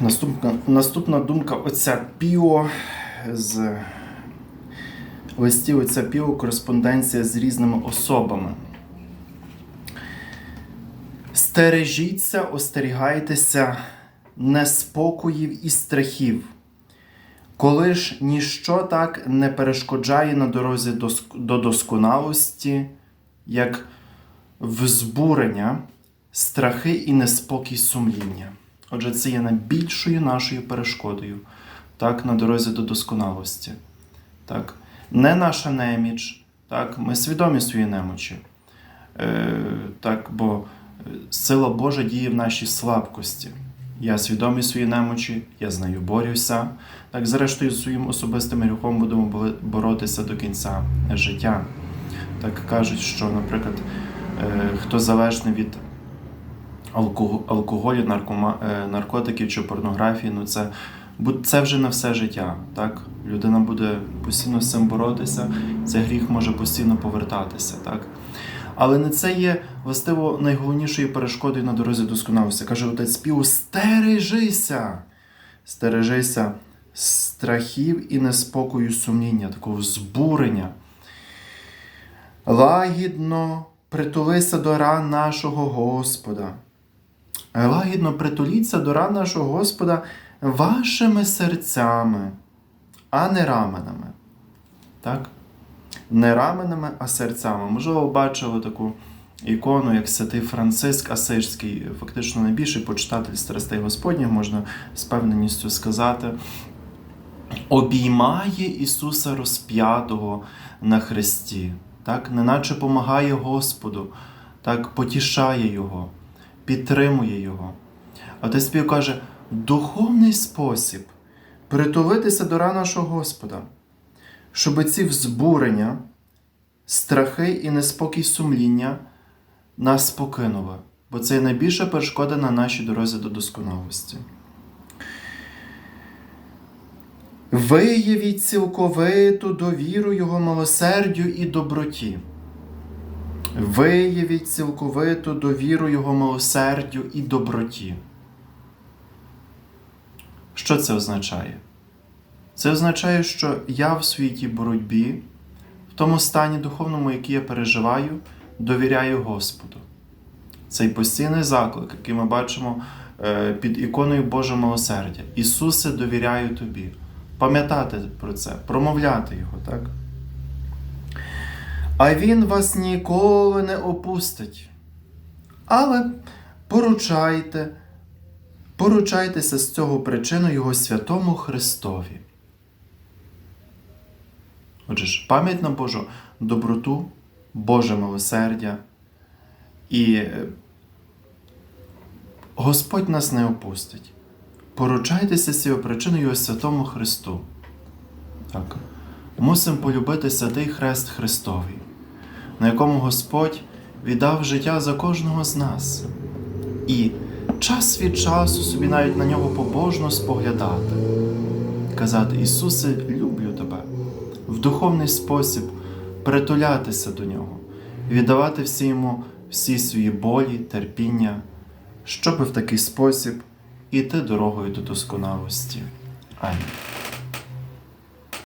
Наступна, наступна думка отця Піо з листів отця Піо кореспонденція з різними особами. Стережіться, остерігайтеся неспокоїв і страхів, коли ж ніщо так не перешкоджає на дорозі до досконалості, як взбурення, страхи і неспокій сумління. Отже, це є найбільшою нашою перешкодою так, на дорозі до досконалості. Так. Не наша неміч, так, ми свідомі своєї немочі. Е, так, бо е, сила Божа діє в нашій слабкості. Я свідомий своєї немочі, я з нею борюся. Так, зрештою, своїм особистим гріхом будемо боротися до кінця життя. Так кажуть, що, наприклад, е, хто залежний від алкоголю, наркома, е, наркотиків чи порнографії, ну це, це вже на все життя. Так? Людина буде постійно з цим боротися, цей гріх може постійно повертатися. Так? Але не це є властиво найголовнішою перешкодою на дорозі досконалості. Каже отець Піу, стережися! Стережися страхів і неспокою сумління, такого збурення. Лагідно притулися до ран нашого Господа. Лагідно притуліться до ран нашого Господа вашими серцями, а не раменами. Так? Не раменами, а серцями. Можливо, бачили таку ікону, як святий Франциск Асирський, фактично найбільший почитатель страстей Господніх, можна з певненістю сказати, обіймає Ісуса розп'ятого на хресті, так? неначе помагає Господу, так? потішає Його, підтримує Його. А той спів каже: духовний спосіб притулитися до ран нашого Господа, щоб ці взбурення, страхи і неспокій сумління нас покинули, бо це найбільша перешкода на нашій дорозі до досконалості. Виявіть цілковиту довіру Його милосердю і доброті. Виявіть цілковиту довіру Його милосердю і доброті. Що це означає? Це означає, що я в своїй боротьбі, в тому стані духовному, який я переживаю, довіряю Господу. Цей постійний заклик, який ми бачимо е, під іконою Божого милосердя. Ісусе, довіряю тобі. Пам'ятати про це, промовляти його, так? А Він вас ніколи не опустить. Але поручайте, поручайтеся з цього причину Його святому Христові. Отже ж, пам'ять на Божу доброту, Боже милосердя. І е, Господь нас не опустить. Поручайтеся з цією причиною Його святому Христу. Так. Мусимо полюбити святий Хрест Христовий, на якому Господь віддав життя за кожного з нас. І час від часу собі навіть на нього побожно споглядати, казати: Ісусе, люблю тебе, в духовний спосіб притулятися до Нього, віддавати всі йому всі свої болі, терпіння, щоб в такий спосіб іти дорогою до досконалості. Амінь.